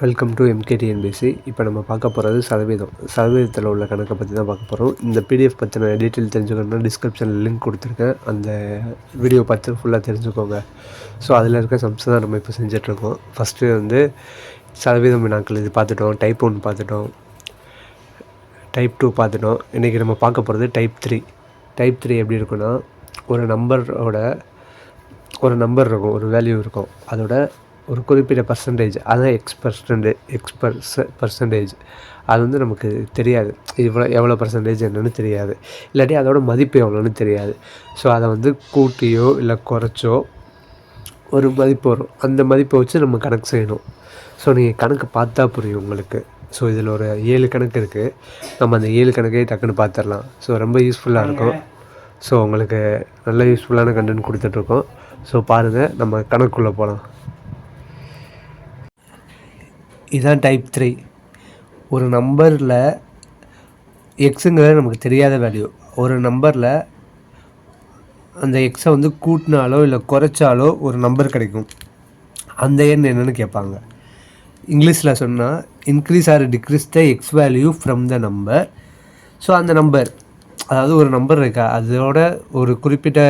Welcome to எம்கேடிஎன்பிசி இப்போ நம்ம பார்க்க போகிறது சதவீதம். சதவீதத்தில் உள்ள கணக்கை பற்றி தான் பார்க்க போகிறோம் இந்த பிடிஎஃப் பற்றின டீட்டெயில் தெரிஞ்சுக்கணும்னா டிஸ்கிரிப்ஷனில் லிங்க் கொடுத்துருக்கேன். அந்த வீடியோ பார்த்து ஃபுல்லாக தெரிஞ்சுக்கோங்க. ஸோ அதில் இருக்க சம்ஸ் தான் நம்ம இப்போ செஞ்சிட்ருக்கோம். ஃபஸ்ட்டு வந்து சதவீதம் வினாக்கள் இது பார்த்துட்டோம். டைப் ஒன் பார்த்துட்டோம். டைப் டூ பார்த்துட்டோம். இன்றைக்கி நம்ம பார்க்க போகிறது டைப் த்ரீ டைப் த்ரீ எப்படி இருக்குன்னா ஒரு நம்பரோட ஒரு நம்பர் இருக்கும். ஒரு வேல்யூ இருக்கும். அதோட ஒரு குறிப்பிட்ட பர்சன்டேஜ் அதான் எக்ஸ் பர்சன்டேஜ் எக்ஸ் பர்ச பர்சன்டேஜ் அது வந்து நமக்கு தெரியாது. இவ்வளோ எவ்வளோ பர்சன்டேஜ் என்னென்னு தெரியாது. இல்லாட்டி அதோட மதிப்பு எவ்வளோன்னு தெரியாது. ஸோ அதை வந்து கூட்டியோ இல்லை குறைச்சோ ஒரு மதிப்பு வரும். அந்த மதிப்பை வச்சு நம்ம கணக்கு செய்யணும். ஸோ நீங்கள் கணக்கு பார்த்தா புரியும் உங்களுக்கு. ஸோ இதில் ஒரு ஏழு கணக்கு இருக்குது நம்ம அந்த ஏழு கணக்கே டக்குன்னு பார்த்துடலாம். ஸோ ரொம்ப யூஸ்ஃபுல்லாக இருக்கும். ஸோ உங்களுக்கு நல்ல யூஸ்ஃபுல்லான கண்டென்ட் கொடுத்துட்ருக்கோம் ஸோ பாருங்கள் நம்ம கணக்குள்ளே போகலாம். இதுதான் டைப் த்ரீ ஒரு நம்பரில் எக்ஸுங்கிறது நமக்கு தெரியாத வேல்யூ ஒரு நம்பரில் அந்த எக்ஸை வந்து கூட்டினாலோ இல்லை குறைச்சாலோ ஒரு நம்பர் கிடைக்கும். அந்த எண் என்னென்னு கேட்பாங்க. இங்கிலீஷில் சொன்னால் increase or decrease the X value from the number so அந்த நம்பர் அதாவது ஒரு நம்பர் இருக்கா? அதோட ஒரு குறிப்பிட்ட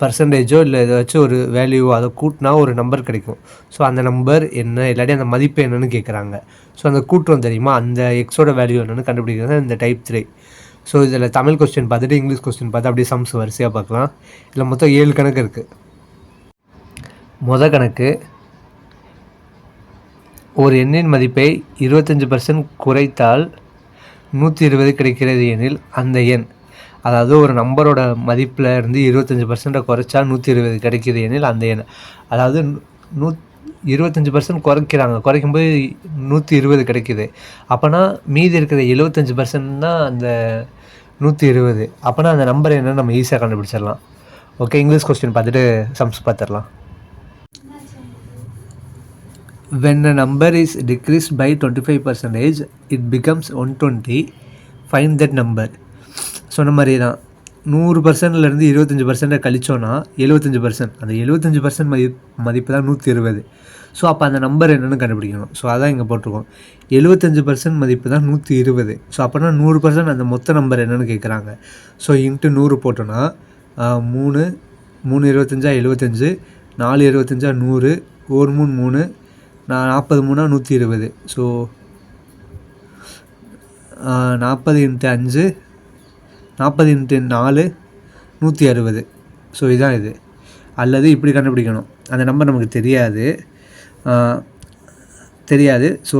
பர்சன்டேஜோ இல்லை ஏதாச்சும் ஒரு வேல்யூவோ அதை கூட்டினா ஒரு நம்பர் கிடைக்கும். ஸோ அந்த நம்பர் என்ன இல்லாட்டி அந்த மதிப்பு என்னன்னு கேட்குறாங்க ஸோ அந்த கூட்டுறோம் தெரியுமா? அந்த எக்ஸோட வேல்யூ என்னென்னு கண்டுபிடிக்கிறது இந்த டைப் த்ரீ ஸோ இதில் தமிழ் கொஸ்டின் பார்த்துட்டு இங்கிலீஷ் கொஸ்டின் பார்த்து அப்படியே சம்ஸ் வரிசையாக பார்க்கலாம். இதில் மொத்தம் ஏழு கணக்கு இருக்குது மொதல் கணக்கு ஒரு எண்ணின் மதிப்பை இருபத்தஞ்சி பர்சன்ட் குறைத்தால் நூற்றி இருபது கிடைக்கிறது எனில் அந்த எண். அதாவது ஒரு நம்பரோட மதிப்பில் இருந்து இருபத்தஞ்சி பர்சன்ட்டை குறைச்சா நூற்றி இருபது கிடைக்கிது எனில் அந்த எண் அதாவது நூ இருபத்தஞ்சி பர்சன்ட் குறைக்கிறாங்க. குறைக்கும்போது நூற்றி இருபது கிடைக்கிது. அப்போனா மீதி இருக்கிற எழுபத்தஞ்சி பர்சன்ட் தான் அந்த நூற்றி இருபது. அப்போனா அந்த நம்பர் என்னன்னு நம்ம ஈஸியாக கண்டுபிடிச்சிடலாம். ஓகே இங்கிலீஷ் கொஸ்டின் பார்த்துட்டு சம்ஸ் பார்த்துடலாம். When a number is decrease by twenty five percentage it becomes one twenty find that number சொன்ன மாதிரி தான் நூறு பர்சன்ட்லேருந்து இருபத்தஞ்சி பர்சன்ட்டை கழிச்சோன்னா எழுபத்தஞ்சி பர்சன்ட் அந்த எழுபத்தஞ்சி பர்சன்ட் மதி மதிப்பு தான் நூற்றி இருபது. ஸோ அப்போ அந்த நம்பர் என்னென்னு கண்டுபிடிக்கணும். ஸோ அதான் இங்கே போட்டிருக்கோம். எழுபத்தஞ்சி பர்சன்ட் மதிப்பு தான் நூற்றி இருபது. ஸோ அப்போனா நூறு பர்சன்ட் அந்த மொத்த நம்பர் என்னென்னு கேட்குறாங்க ஸோ இன்ட்டு நூறு போட்டோன்னா மூணு மூணு இருபத்தஞ்சா எழுபத்தஞ்சு நாலு இருபத்தஞ்சா நூறு ஒரு மூணு மூணு நான் நாற்பது மூணா நூற்றி இருபது. ஸோ நாற்பது இன்ட்டு அஞ்சு நாற்பது இன்ட்டு நாலு நூற்றி அறுபது. ஸோ இதுதான் இது. அல்லது இப்படி கண்டுபிடிக்கணும். அந்த நம்பர் நமக்கு தெரியாது. தெரியாது. ஸோ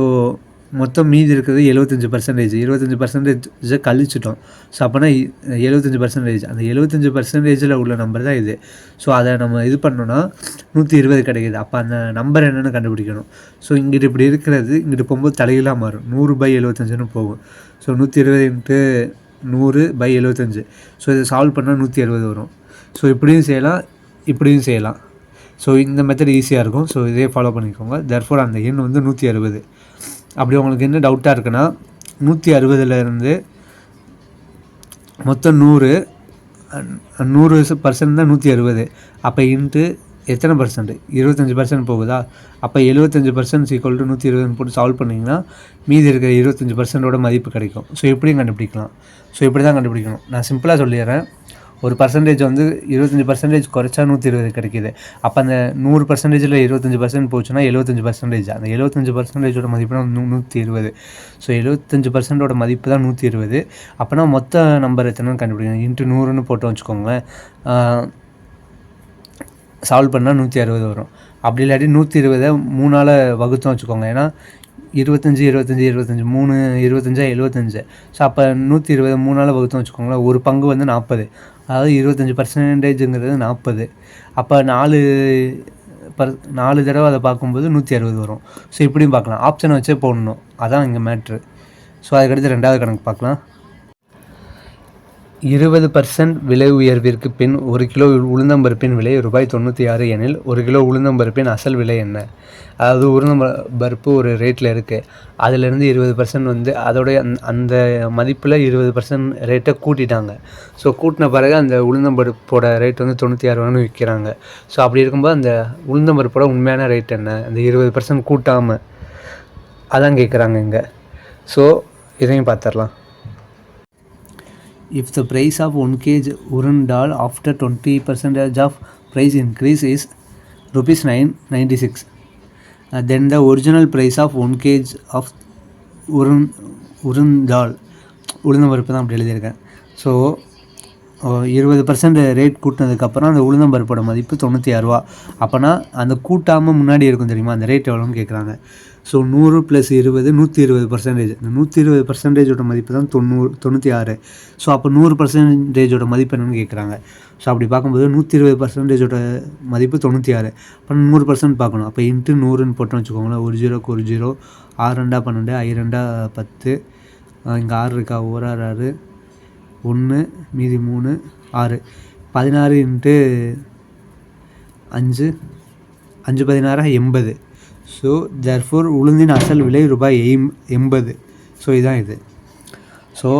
மொத்தம் மீதி இருக்கிறது எழுபத்தஞ்சி பர்சன்டேஜ் இருபத்தஞ்சி பர்சன்டேஜை கழிச்சிட்டோம். ஸோ அப்போனா எழுபத்தஞ்சி பர்சன்டேஜ் அந்த எழுபத்தஞ்சி பர்சன்டேஜில் உள்ள நம்பர் தான் இது. ஸோ அதை நம்ம இது பண்ணோன்னா நூற்றி இருபது கிடைக்கிது. அப்போ அந்த நம்பர் என்னென்னு கண்டுபிடிக்கணும். ஸோ இங்கிட்டு இப்படி இருக்கிறது இங்கிட்டு போகும்போது தலையிலாக மாறும். நூறு பை எழுபத்தஞ்சுன்னு போகும். ஸோ நூற்றி இருபது இன்ட்டு நூறு பை எழுபத்தஞ்சு ஸோ இதை சால்வ் பண்ணால் நூற்றி அறுபது வரும். ஸோ இப்படியும் செய்யலாம் இப்படியும் செய்யலாம். ஸோ இந்த மெத்தட் ஈஸியாக இருக்கும். ஸோ இதே ஃபாலோ பண்ணிக்கோங்க. தர்ஃபோர் அந்த எண் வந்து நூற்றி அறுபது அப்படி உங்களுக்கு என்ன டவுட்டாக இருக்குன்னா நூற்றி அறுபதுலேருந்து மொத்தம் நூறு நூறு பர்சன்ட் தான் நூற்றி அறுபது. அப்போ இன்ட்டு எத்தனை பர்சன்ட் இருபத்தஞ்சி பர்சன்ட் போகுதா? அப்போ எழுபத்தஞ்சி பர்சன்ட் சீக்வல் டு நூற்றி இருபதுன்னு போட்டு சால்வ் பண்ணிங்கன்னா மீதி இருக்கிற இருபத்தஞ்சி பர்சன்டோட மதிப்பு கிடைக்கும். ஸோ இப்படியும் கண்டுபிடிக்கலாம். ஸோ இப்படி தான் கண்டுபிடிக்கணும். நான் சிம்பிளாக சொல்லிடுறேன். ஒரு பர்சன்டேஜ் வந்து இருபத்தஞ்சி பர்சன்டேஜ் குறைச்சா நூற்றி இருபது கிடைக்கிது. அப்போ அந்த நூறு பர்சன்டேஜில் இருபத்தஞ்சி பர்சன்ட் போச்சுன்னா எழுபத்தஞ்சி பர்சன்டேஜ் அந்த எழுபத்தஞ்சி பர்சன்டேஜோட மதிப்புனா நூ நூற்றி இருபது. ஸோ எழுபத்தஞ்சி பர்சன்டோட மதிப்பு தான் நூற்றி இருபது. அப்போனா மொத்த நம்பர் எத்தனைன்னு கண்டுபிடிக்கணும். இன்ட்டு நூறுன்னு போட்டு வச்சுக்கோங்களேன். சால்வ் பண்ணால் நூற்றி அறுபது வரும். அப்படி இல்லாட்டி நூற்றி இருபதை மூணால் வகுத்தோம் வச்சுக்கோங்க. ஏன்னா இருபத்தஞ்சி இருபத்தஞ்சி இருபத்தஞ்சி மூணு இருபத்தஞ்சா எழுபத்தஞ்சு. ஸோ அப்போ நூற்றி இருபது மூணால் வகுத்தோம் வச்சுக்கோங்களேன். ஒரு பங்கு வந்து நாற்பது அதாவது இருபத்தஞ்சி பர்சன்டேஜுங்கிறது நாற்பது அப்போ நாலு பர் நாலு தடவை அதை பார்க்கும்போது நூற்றி அறுபது வரும். ஸோ இப்படியும் பார்க்கலாம். ஆப்ஷனை வச்சே போடணும். அதான் இங்கே மேட்ரு ஸோ அதுக்கடுத்து ரெண்டாவது கணக்கு பார்க்கலாம். இருபது பர்சன்ட் விலை உயர்விற்கு பின் ஒரு கிலோ உளுந்தம்பருப்பின் விலை ரூபாய் தொண்ணூற்றி ஆறு எனில் ஒரு கிலோ உளுந்தம்பருப்பின் அசல் விலை என்ன? அதாவது உளுந்தம்பருப்பு ஒரு ரேட்டில் இருக்குது அதிலேருந்து இருபது பர்சன்ட் வந்து அதோடைய அந்த மதிப்பில் இருபது பர்சன்ட் ரேட்டை கூட்டிட்டாங்க. ஸோ கூட்டின பிறகு அந்த உளுந்தம்பருப்போட ரேட் வந்து தொண்ணூற்றி ஆறு ரூபான்னு விற்கிறாங்க ஸோ அப்படி இருக்கும்போது அந்த உளுந்தம்பருப்போட உண்மையான ரேட் என்ன? அந்த இருபது பர்சன்ட் கூட்டாமல் அதான் கேட்குறாங்க இங்கே. ஸோ இதையும் பார்த்துடலாம் If the price of 1 kg urine dal after 20 percentage of price increase is rupees 996, uh, then the original price of 1 kg of urine urine dal உளுந்த பருப்பு தான் அப்படி எழுதியிருக்கேன் ஸோ இருபது பர்சன்ட் ரேட் கூட்டினதுக்கப்புறம் அந்த உளுந்தம்பருப்போட மதிப்பு தொண்ணூற்றி ஆறுரூவா அப்போனா அந்த கூட்டாமல் முன்னாடி இருக்கும் தெரியுமா? அந்த ரேட் எவ்வளோன்னு கேட்குறாங்க ஸோ நூறு ப்ளஸ் இருபது நூற்றி இருபது பர்சன்டேஜ் இந்த நூற்றி இருபது பர்சன்டேஜோட மதிப்பு தான் தொண்ணூறு தொண்ணூற்றி ஆறு. ஸோ அப்போ நூறு பர்சன்டேஜோட மதிப்பு என்னென்னு கேட்குறாங்க ஸோ அப்படி பார்க்கும்போது நூற்றி இருபது பர்சன்டேஜோட மதிப்பு தொண்ணூற்றி ஆறு. அப்போ நூறு பர்சன்ட் பார்க்கணும். அப்போ இன்ட்டு நூறுன்னு போட்டோம்னு வச்சுக்கோங்களேன். ஒரு ஜீரோக்கு ஒரு ஜீரோ ஆறு ரெண்டா பன்னெண்டு ஐ ரெண்டா பத்து. இங்கே ஆறு இருக்கா? ஒரு ஆறு ஆறு. ஒன்று மீதி மூணு ஆறு. பதினாறு இன்ட்டு அஞ்சு. அஞ்சு பதினாறு எண்பது. ஸோ ஜர்ஃபோர் உளுந்தின் அசல் விலை ரூபாய் எம் எண்பது. ஸோ இதுதான் இது. ஸோ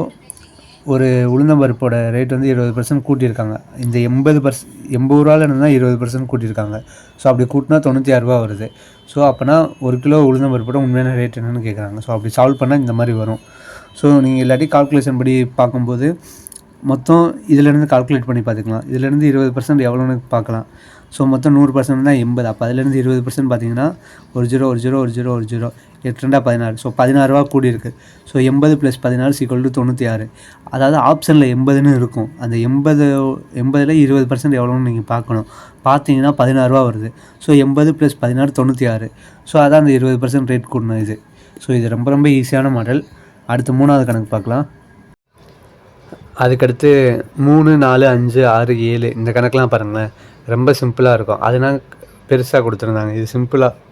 ஒரு உளுந்தம்பருப்போட ரேட் வந்து இருபது பர்சன்ட் கூட்டியிருக்காங்க. இந்த எண்பது பர்ஸ் எண்பது ரூபாவில் இருந்தால் இருபது பர்சன்ட் கூட்டியிருக்காங்க. ஸோ அப்படி கூட்டினா தொண்ணூற்றி ஆறுரூவா வருது. ஸோ அப்போனா ஒரு கிலோ உளுந்தம்பருப்போட உண்மையான ரேட் என்னென்னு கேட்குறாங்க ஸோ அப்படி சால்வ் பண்ணால் இந்த மாதிரி வரும். ஸோ நீங்கள் இல்லாட்டி கால்குலேஷன் படி பார்க்கும்போது மொத்தம் இதிலேருந்து கால்குலேட் பண்ணி பார்த்துக்கலாம். இதிலேருந்து இருபது பர்சன்ட் எவ்வளோன்னு பார்க்கலாம். ஸோ மொத்தம் நூறு பர்சன்ட் தான் எண்பது. அப்போ அதுலேருந்து இருபது பர்சன்ட் பார்த்தீங்கன்னா ஒரு ஜீரோ ஒரு ஜீரோ ஒரு ஜீரோ ஒரு ஜீரோ எட்டு ரெண்டா பதினாறு. ஸோ பதினாறுரூவா கூடி இருக்குது ஸோ எண்பது ப்ளஸ் பதினாறு சீக்வல் டு தொண்ணூற்றி ஆறு. அதாவது ஆப்ஷனில் எண்பதுன்னு இருக்கும். அந்த எண்பது எண்பதில் இருபது பர்சன்ட் எவ்வளோன்னு நீங்கள் பார்க்கணும். பார்த்தீங்கன்னா பதினாறுரூவா வருது. ஸோ எண்பது ப்ளஸ் பதினாறு தொண்ணூற்றி ஆறு. ஸோ அதான் அந்த இருபது பர்சன்ட் ரேட் கூடணும் இது. ஸோ இது ரொம்ப ரொம்ப ஈஸியான மாடல் அடுத்து மூணாவது கணக்கு பார்க்கலாம். அதுக்கடுத்து மூணு நாலு அஞ்சு ஆறு ஏழு இந்த கணக்கெலாம் பாருங்களேன். ரொம்ப சிம்பிளாக இருக்கும். அதனால் பெருசாக கொடுத்துருந்தாங்க. இது சிம்பிளாக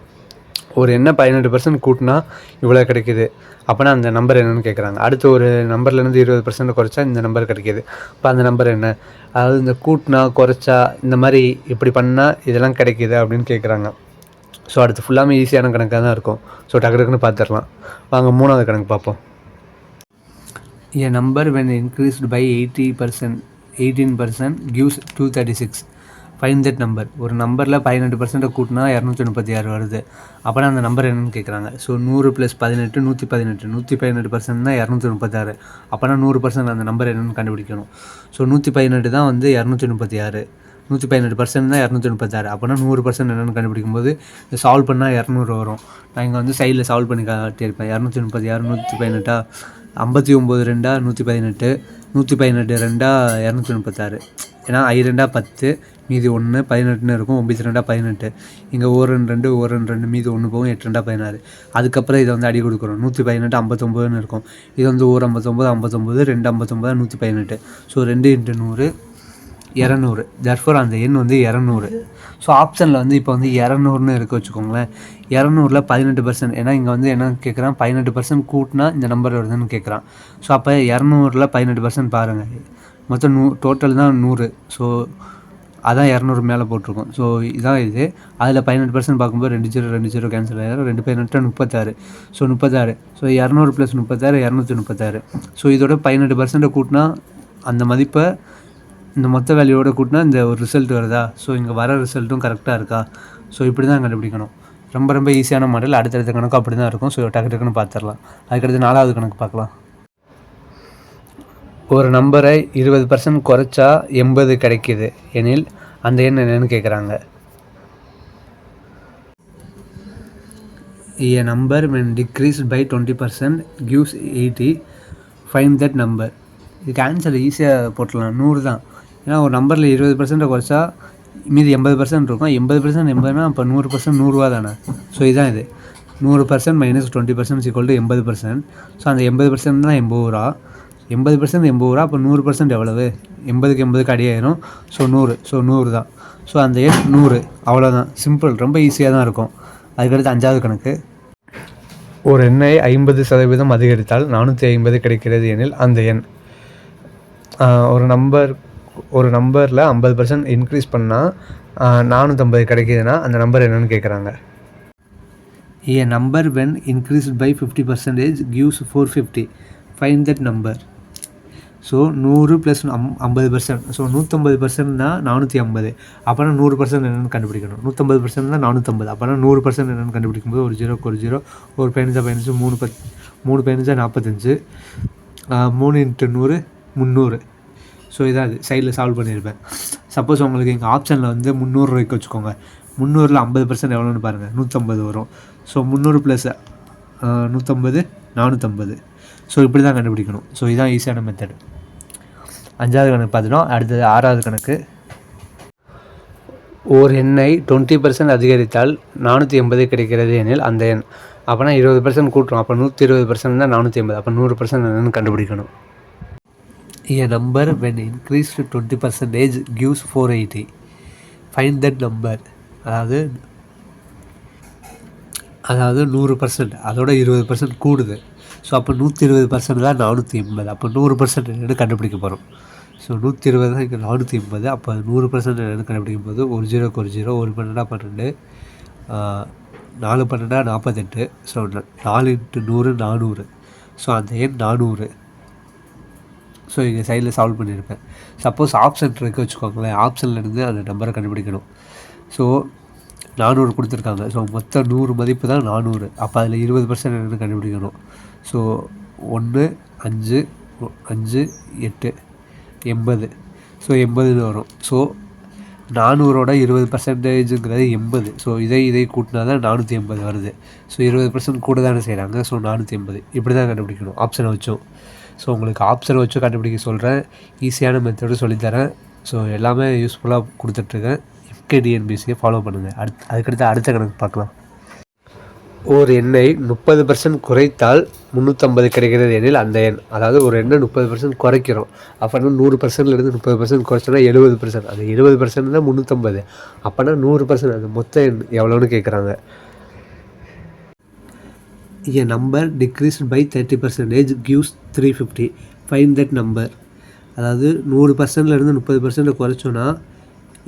ஒரு என்ன பதினெட்டு பர்சன்ட் கூட்டினா இவ்வளோ கிடைக்கிது. அப்போனா அந்த நம்பர் என்னென்னு கேட்குறாங்க அடுத்து ஒரு நம்பர்லேருந்து இருபது பர்சன்ட் குறைச்சா இந்த நம்பர் கிடைக்கிது. இப்போ அந்த நம்பர் என்ன? அதாவது இந்த கூட்டினா குறைச்சா இந்த மாதிரி இப்படி பண்ணால் இதெல்லாம் கிடைக்கிது அப்படின்னு கேட்குறாங்க ஸோ அடுத்து ஃபுல்லாமே ஈஸியான கணக்காக தான் இருக்கும். ஸோ டக்கு டக்குன்னு பார்த்துடலாம் வாங்க மூணாவது கணக்கு பார்ப்போம். A number when increased by 80%, 18% gives 236. Find that number ஒரு நம்பரில் பதினெட்டு பர்சன்ட்டை கூட்டினா இரநூத்தி முப்பத்தி ஆறு வருது. அப்போனா அந்த நம்பர் என்னன்னு கேட்குறாங்க ஸோ நூறு ப்ளஸ் பதினெட்டு நூற்றி பதினெட்டு. நூற்றி பதினெட்டு பர்சன்ட் தான் இரநூத்தி முப்பத்தாறு அப்போனா நூறு பர்சன்ட் அந்த நம்பர் என்னென்னு கண்டுபிடிக்கணும். ஸோ நூற்றி பதினெட்டு தான் வந்து இரநூத்தி முப்பத்தி ஆறு. நூற்றி பதினெட்டு பர்சன்ட் தான் இரநூத்தி முப்பத்தாறு அப்போனா நூறு பர்சன்ட் என்னென்னு கண்டுபிடிக்கும் போது சால்வ் பண்ணால் இரநூறு வரும். நான் இங்கே வந்து சைடில் சால்வ் பண்ணி காட்டியிருப்பேன். இரநூத்தி முப்பத்தி ஆறு நூற்றி பதினெட்டா? ஐம்பத்தி ஒம்பது ரெண்டா நூற்றி பதினெட்டு நூற்றி பதினெட்டு ரெண்டா இரநூத்தி முப்பத்தாறு. ஏன்னா ஐ ரெண்டா பத்து மீதி ஒன்று பதினெட்டுன்னு இருக்கும் ஒம்பத்தி ரெண்டா பதினெட்டு. இங்கே ஒரு ரெண்டு ரெண்டு ஒரு ரெண்டு ரெண்டு மீதி ஒன்று போகும் எட்டு ரெண்டா பதினாறு. அதுக்கப்புறம் இதை வந்து அடி கொடுக்குறோம். நூற்றி பதினெட்டு ஐம்பத்தொம்போதுன்னு இருக்கும். இது வந்து ஒரு ஐம்பத்தொம்போது ஐம்பத்தொம்போது ரெண்டு ஐம்பத்தொம்போது நூற்றி பதினெட்டு. ஸோ ரெண்டு இன்ட்டு நூறு இரநூறு. தர்ஃபோர் அந்த எண் வந்து இரநூறு. ஸோ ஆப்ஷனில் வந்து இப்போ வந்து இரநூறுன்னு இருக்க வச்சுக்கோங்களேன். இரநூறுல பதினெட்டு பர்சன்ட் ஏன்னா இங்கே வந்து என்ன கேட்குறான் பதினெட்டு பர்சன்ட் கூட்டினா இந்த நம்பர் வருதுன்னு கேட்குறான் ஸோ அப்போ இரநூறுல பதினெட்டு பர்சன்ட் பாருங்கள் மொத்தம் நூ டோட்டல் தான் நூறு. ஸோ அதான் இரநூறு மேலே போட்டிருக்கோம். ஸோ இதான் இது. அதில் பதினெட்டு பர்சன்ட் பார்க்கும்போது ரெண்டு ஜீரோ ரெண்டு ஜீரோ கேன்சல் ஆகிடும் ரெண்டு பதினெட்டு முப்பத்தாறு. ஸோ முப்பத்தாறு. ஸோ இரநூறு ப்ளஸ் முப்பத்தாறு இரநூத்தி முப்பத்தாறு. ஸோ இதோட பதினெட்டு பர்சன்ட்டை கூட்டினா அந்த மதிப்பை இந்த மொத்த வேல்யூவோட கூட்டினா இந்த ஒரு ரிசல்ட் வருதா? ஸோ இங்கே வர ரிசல்ட்டும் கரெக்டாக இருக்கா? ஸோ இப்படி தான் கண்டுபிடிக்கணும். ரொம்ப ரொம்ப ஈஸியான மாடல் அடுத்தடுத்த கணக்கும் அப்படி தான் இருக்கும். ஸோ டக்கு டக்குன்னு பார்த்துடலாம் அதுக்கடுத்து நாலாவது கணக்கு பார்க்கலாம். ஒரு நம்பரை இருபது பர்சன்ட் குறைச்சா எண்பது கிடைக்கிது. எனில் அந்த எண் என்னென்னு கேட்குறாங்க A number when decreased by 20% gives 80. Find that number. இதுக்கு ஆன்சர் ஈஸியாக போட்டலாம் நூறு தான். ஏன்னா ஒரு நம்பரில் இருபது பர்சன்ட்டை குறைச்சா மீதி எண்பது பர்சன்ட் இருக்கும். எண்பது பர்சன்ட் எண்பதுனா அப்போ நூறு பர்சன்ட் நூறுரூவா தானே? ஸோ இதுதான் இது. நூறு percent minus twenty percent equal to எண்பது பர்சன்ட் ஸோ அந்த எண்பது பர்சன்ட் தான் எண்பது ரூபா. எண்பது பர்சன்ட் எண்பது ரூபா அப்போ நூறு பர்சன்ட் எவ்வளவு? எண்பதுக்கு எண்பதுக்கு அடியாயிரும் ஸோ நூறு. ஸோ நூறு தான். ஸோ அந்த எண் நூறு. அவ்வளோதான் சிம்பிள் ரொம்ப ஈஸியாக தான் இருக்கும். அதுக்கடுத்து அஞ்சாவது கணக்கு. ஒரு எண்ணை ஐம்பது சதவீதம் அதிகரித்தால் நானூற்றி ஐம்பது கிடைக்கிறது எனில் அந்த எண். ஒரு நம்பர் ஒரு நம்பரில் ஐம்பது பர்சன்ட் இன்க்ரீஸ் பண்ணால் நானூற்றம்பது கிடைக்கிதுன்னா அந்த நம்பர் என்னன்னு கேட்குறாங்க a number when increased by fifty percentage gives four fifty find that number so நூறு ப்ளஸ் அம் ஐம்பது பர்சன்ட் ஸோ நூற்றம்பது பர்சன்ட்னா நானூற்றி ஐம்பது. அப்போனா நூறு பர்சன்ட் என்னென்னு கண்டுபிடிக்கணும். நூற்றம்பது பர்சன்ட்னா நானூற்றம்பது அப்போனா நூறு பர்சன்ட் என்னென்னு கண்டுபிடிக்கும்போது ஒரு ஜீரோக்கு ஒரு ஜீரோ ஒரு பதினஞ்சா பதினஞ்சு மூணு பத் மூணு பதினஞ்சா நாற்பத்தஞ்சு மூணு இன்ட்டு நூறு முந்நூறு. ஸோ இதாக அது சைடில் சால்வ் பண்ணியிருப்பேன். சப்போஸ் உங்களுக்கு எங்கள் ஆப்ஷனில் வந்து முந்நூறுரூவாய்க்கு வச்சுக்கோங்க. முந்நூறில் ஐம்பது பர்சன்ட் எவ்வளோன்னு பாருங்கள் நூற்றம்பது வரும். ஸோ முந்நூறு ப்ளஸ் நூற்றம்பது நானூற்றம்பது ஸோ இப்படி தான் கண்டுபிடிக்கணும். ஸோ இதுதான் ஈஸியான மெத்தட் அஞ்சாவது கணக்கு பார்த்துட்டோம். அடுத்தது ஆறாவது கணக்கு. ஓர் எண்ணை டுவெண்ட்டி பர்சன்ட் அதிகரித்தால் நானூற்றி எண்பது கிடைக்கிறது எனில் அந்த எண். அப்போனா இருபது பர்சன்ட் கூட்டுறோம். அப்போ நூற்றி இருபது பர்சன்ட் தான் நானூற்றி எண்பது. அப்போ நூறு பர்சன்ட் என்னென்னு கண்டுபிடிக்கணும். A number when increased to 20 percentage gives four eighty find number. Number அதாவது அதாவது நூறு பர்சன்ட் அதோட இருபது பர்சன்ட் கூடுது. ஸோ அப்போ நூற்றி இருபது பர்சன்ட் தான் நானூற்றி எண்பது அப்போ நூறு பர்சன்ட் என்னென்னு கண்டுபிடிக்க போகிறோம் ஸோ நூற்றி இருபது தான் இங்கே நானூற்றி எண்பது அப்போ நூறு பர்சன்ட் என்னென்னு கண்டுபிடிக்கும் போது ஒரு ஜீரோக்கு ஒரு ஜீரோ ஒரு பன்னெண்டா பன்னெண்டு நாலு பன்னெண்டா நாற்பத்தெட்டு. ஸோ நாலு இன்ட்டு நூறு நானூறு. ஸோ அந்த எண் நானூறு. ஸோ இங்கே சைடில் சால்வ் பண்ணியிருப்பேன். சப்போஸ் ஆப்ஷன் இருக்குது வச்சுக்கோங்களேன். ஆப்ஷன்லேருந்து அந்த நம்பரை கண்டுபிடிக்கணும். ஸோ நானூறு கொடுத்துருக்காங்க. ஸோ மொத்தம் நூறு மதிப்பு தான் நானூறு. அப்போ அதில் இருபது பர்சன்ட் என்னென்னு கண்டுபிடிக்கணும். ஸோ ஒன்று அஞ்சு அஞ்சு எட்டு எண்பது. ஸோ எண்பதுன்னு வரும். ஸோ நானூறோட இருபது பர்சன்டேஜுங்கிறது எண்பது. ஸோ இதை இதை கூட்டினா தான் நானூற்றி எண்பது வருது. ஸோ இருபது பர்சன்ட் கூட தானே செய்கிறாங்க ஸோ நானூற்றி எண்பது. இப்படி தான் கண்டுபிடிக்கணும் ஆப்ஷனை வச்சோம். ஸோ உங்களுக்கு ஆப்ஷனை வச்சு கண்டுபிடிக்க சொல்கிறேன் ஈஸியான மெத்தடும் சொல்லித்தரேன். ஸோ எல்லாமே யூஸ்ஃபுல்லாக கொடுத்துட்ருக்கேன். எஃப்கேடிஎன்பிசியை ஃபாலோ பண்ணுங்கள் அடுத் அதுக்கடுத்து அடுத்த கணக்கு பார்க்கலாம். ஒரு எண்ணை முப்பது பர்சன்ட் குறைத்தால் முந்நூற்றம்பது கிடைக்கிறது எனில் அந்த எண். அதாவது ஒரு எண்ணை முப்பது பர்சன்ட் குறைக்கிறோம். அப்போனா நூறு பர்சன்ட்லேருந்து முப்பது பர்சன்ட் குறைச்சோன்னா எழுபது பர்சன்ட் அது எழுபது பர்சன்ட் தான் முந்நூற்றம்பது அப்போனா நூறு பர்சன்ட் அது மொத்த எண் எவ்வளோன்னு கேட்குறாங்க a number decreased by thirty percentage gives three fifty find that number அதாவது நூறு பர்சன்ட்லேருந்து முப்பது பர்சன்ட் குறைச்சோன்னா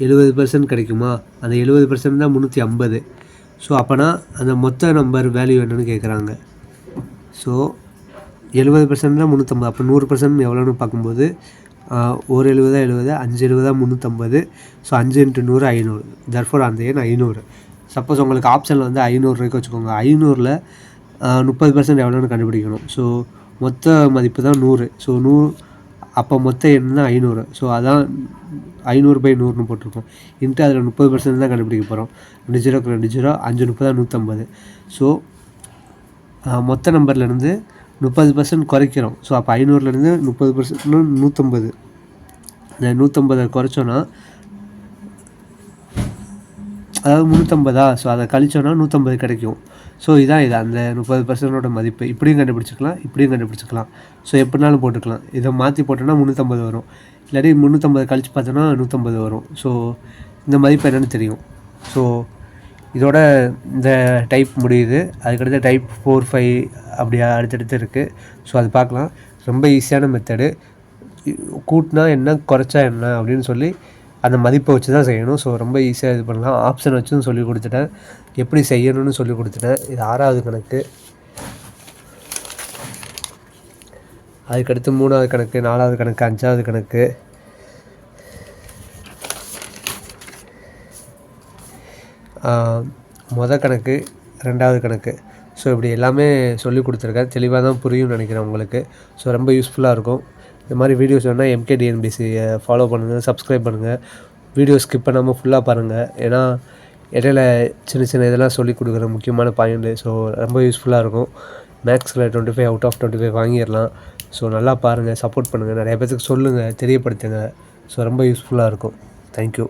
எழுபது பர்சன்ட் கிடைக்குமா? அந்த எழுபது பர்சன்ட் தான் முந்நூற்றி ஐம்பது. ஸோ அப்போனா அந்த மொத்த நம்பர் வேல்யூ என்னென்னு கேட்குறாங்க ஸோ எழுபது பர்சன்ட் தான் முந்நூற்றம்பது அப்போ நூறு பர்சன்ட் எவ்வளோன்னு பார்க்கும்போது ஒரு எழுபதா எழுபது அஞ்சு எழுபதா முந்நூற்றம்பது ஸோ அஞ்சு இன்ட்டு நூறு ஐநூறு. தர்ஃபோர் அந்த எண் ஐநூறு. சப்போஸ் உங்களுக்கு ஆப்ஷனில் வந்து ஐநூறுரூவாய்க்கு வச்சுக்கோங்க. ஐநூறில் முப்பது பர்சன்ட் எவ்வளோன்னு கண்டுபிடிக்கணும். ஸோ மொத்த மதிப்பு தான் நூறு. ஸோ நூறு அப்போ மொத்தம் என்ன ஐநூறு. ஸோ அதான் ஐநூறு பை நூறுனு போட்டிருக்கோம். இன்ட்டு அதில் முப்பது பர்சன்ட் தான் கண்டுபிடிக்க போகிறோம் ரெண்டு ஜீரோக்கு ரெண்டு ஜீரோ அஞ்சு முப்பதா நூற்றம்பது ஸோ மொத்த நம்பர்லேருந்து முப்பது பர்சன்ட் குறைக்கிறோம். ஸோ அப்போ ஐநூறுலேருந்து முப்பது பர்சன்ட் நூற்றம்பது இந்த நூற்றம்பதை குறைச்சோன்னா அதாவது முந்நூற்றம்பதா ஸோ அதை கழிச்சோன்னா நூற்றம்பது கிடைக்கும். ஸோ இதான் இது. அந்த முப்பது பர்சன்டோட மதிப்பு. இப்படியும் கண்டுபிடிச்சிக்கலாம் இப்படியும் கண்டுபிடிச்சிக்கலாம். ஸோ எப்படினாலும் போட்டுக்கலாம். இதை மாற்றி போட்டோன்னா முந்நூற்றம்பது வரும். இல்லாட்டி முந்நூற்றம்பது கழிச்சு பார்த்தோன்னா நூற்றம்பது வரும். ஸோ இந்த மதிப்பு என்னென்னு தெரியும். ஸோ இதோட இந்த டைப் முடியுது. அதுக்கடுத்து டைப் ஃபோர் ஃபைவ் அப்படி அடுத்தடுத்து இருக்குது ஸோ அது பார்க்கலாம். ரொம்ப ஈஸியான மெத்தடு கூட்டினா என்ன குறைச்சா என்ன அப்படின்னு சொல்லி அந்த மதிப்பை வச்சு தான் செய்யணும். ஸோ ரொம்ப ஈஸியாக இது பண்ணலாம். ஆப்ஷன் வச்சும் சொல்லி கொடுத்துட்டேன். எப்படி செய்யணும்னு சொல்லி கொடுத்துட்டேன். இது ஆறாவது கணக்கு. அதுக்கடுத்து மூணாவது கணக்கு நாலாவது கணக்கு அஞ்சாவது கணக்கு. மொதல் கணக்கு ரெண்டாவது கணக்கு. ஸோ இப்படி எல்லாமே சொல்லி கொடுத்துருக்கேன். தெளிவாக தான் புரியும்னு நினைக்கிறேன் உங்களுக்கு. ஸோ ரொம்ப யூஸ்ஃபுல்லாக இருக்கும். இந்த மாதிரி வீடியோஸ் வேணால் எம்கேடிஎன்பிசியை ஃபாலோ பண்ணுங்கள் சப்ஸ்கிரைப் பண்ணுங்கள் வீடியோ ஸ்கிப் பண்ணாமல் ஃபுல்லாக பாருங்கள் ஏன்னா இடையில சின்ன சின்ன இதெல்லாம் சொல்லி கொடுக்குற முக்கியமான பாயிண்ட்டு ஸோ ரொம்ப யூஸ்ஃபுல்லாக இருக்கும். மேக்ஸில் twenty five out of twenty five வாங்கிடலாம். ஸோ நல்லா பாருங்கள் சப்போர்ட் பண்ணுங்கள் நிறைய பேர்த்துக்கு சொல்லுங்கள் தெரியப்படுத்துங்க. ஸோ ரொம்ப யூஸ்ஃபுல்லாக இருக்கும். தேங்க்யூ